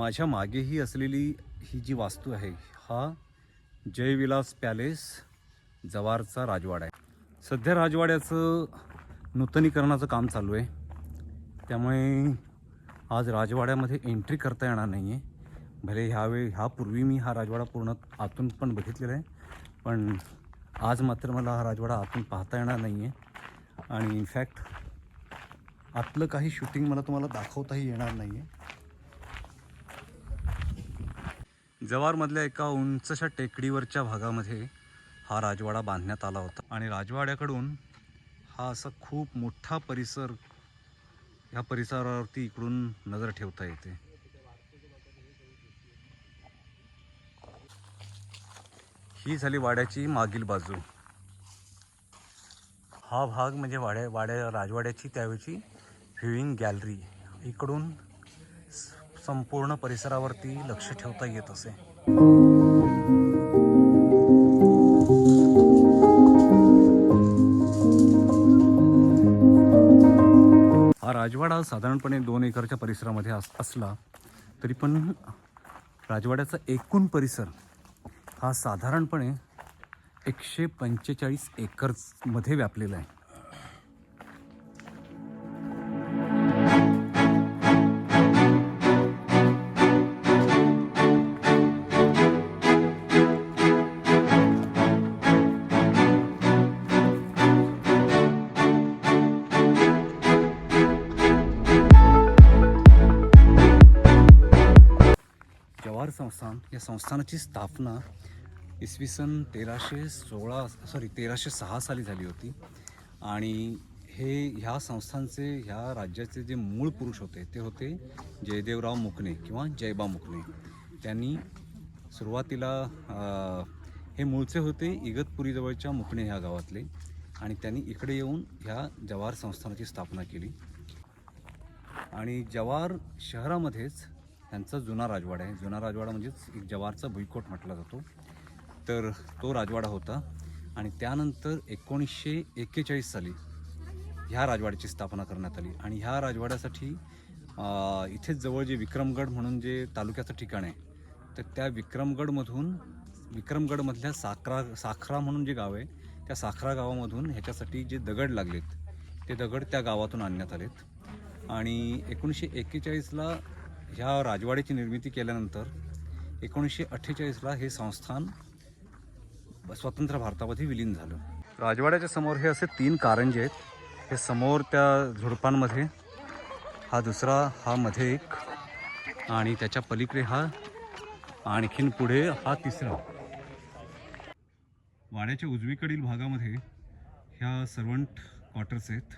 माझ्या मागेही असलेली ही जी वास्तू आहे हा जयविलास पॅलेस जवारचा राजवाडा आहे. सध्या राजवाड्याचं नूतनीकरणाचं काम चालू आहे. त्यामुळे आज राजवाड्यामध्ये एंट्री करता येणार नाही आहे भले ह्यावेळी ह्यापूर्वी मी हा राजवाडा पूर्ण आतून पण बघितलेला आहे पण आज मात्र मला हा राजवाडा आतून पाहता येणार नाही आहे आणि इनफॅक्ट आतलं काही शूटिंग मला तुम्हाला दाखवताही येणार नाही आहे जवारमधल्या एका उंचशा टेकडीवरच्या भागामध्ये हा राजवाडा बांधण्यात आला होता. आणि राजवाड्याकडून हा असा खूप मोठा परिसर ह्या परिसरावरती इकडून नजर ठेवता येते. ही झाली वाड्याची मागील बाजू. हा भाग म्हणजे वाड्या वाड्या राजवाड्याची त्यावेळची व्ह्यूईंग गॅलरी इकडून संपूर्ण परिसरावरती लक्ष ठेवता येत असे. हा राजवाडा साधारणपणे दोन एकरच्या परिसरामध्ये अस असला तरी पण राजवाड्याचा एकूण परिसर हा साधारणपणे एकशे पंचेचाळीस एकरमध्ये व्यापलेला आहे. संस्थान या संस्थानाची स्थापना इसवी सन तेराशे सोळा सॉरी तेराशे सहा साली झाली होती. आणि हे ह्या संस्थांचे ह्या राज्याचे जे मूळ पुरुष होते ते होते जयदेवराव मुकणे किंवा जयबा मुकणे. त्यांनी सुरुवातीला हे मूळचे होते इगतपुरीजवळच्या मुकणे ह्या गावातले आणि त्यांनी इकडे येऊन ह्या जवाहर संस्थानाची स्थापना केली. आणि जवार शहरामध्येच ह्यांचा जुना राजवाडा आहे. जुना राजवाडा म्हणजेच एक जवारचा भुईकोट म्हटला जातो. तर तो राजवाडा होता आणि त्यानंतर एकोणीसशे एक्केचाळीस साली ह्या राजवाड्याची स्थापना करण्यात आली. आणि ह्या राजवाड्यासाठी इथेच जवळ जे विक्रमगड म्हणून जे तालुक्याचं ठिकाण आहे तर त्या विक्रमगडमधून विक्रमगडमधल्या साखरा साखरा म्हणून जे गाव आहे त्या साखरा गावामधून ह्याच्यासाठी जे दगड लागलेत ते दगड त्या गावातून आणण्यात आलेत. आणि एकोणीसशे एक्केचाळीसला ह्या राजवाड्याची निर्मिती केल्यानंतर एकोणीसशे अठ्ठेचाळीसला हे संस्थान स्वतंत्र भारतामध्ये विलीन झालं. राजवाड्याच्या समोर हे असे तीन कारंजे आहेत. हे समोर त्या झुडपांमध्ये हा दुसरा हा मध्ये एक आणि त्याच्या पलीकडे हा आणखीन पुढे हा तिसरा. वाड्याच्या उजवीकडील भागामध्ये ह्या सर्वंट क्वार्टर्स आहेत.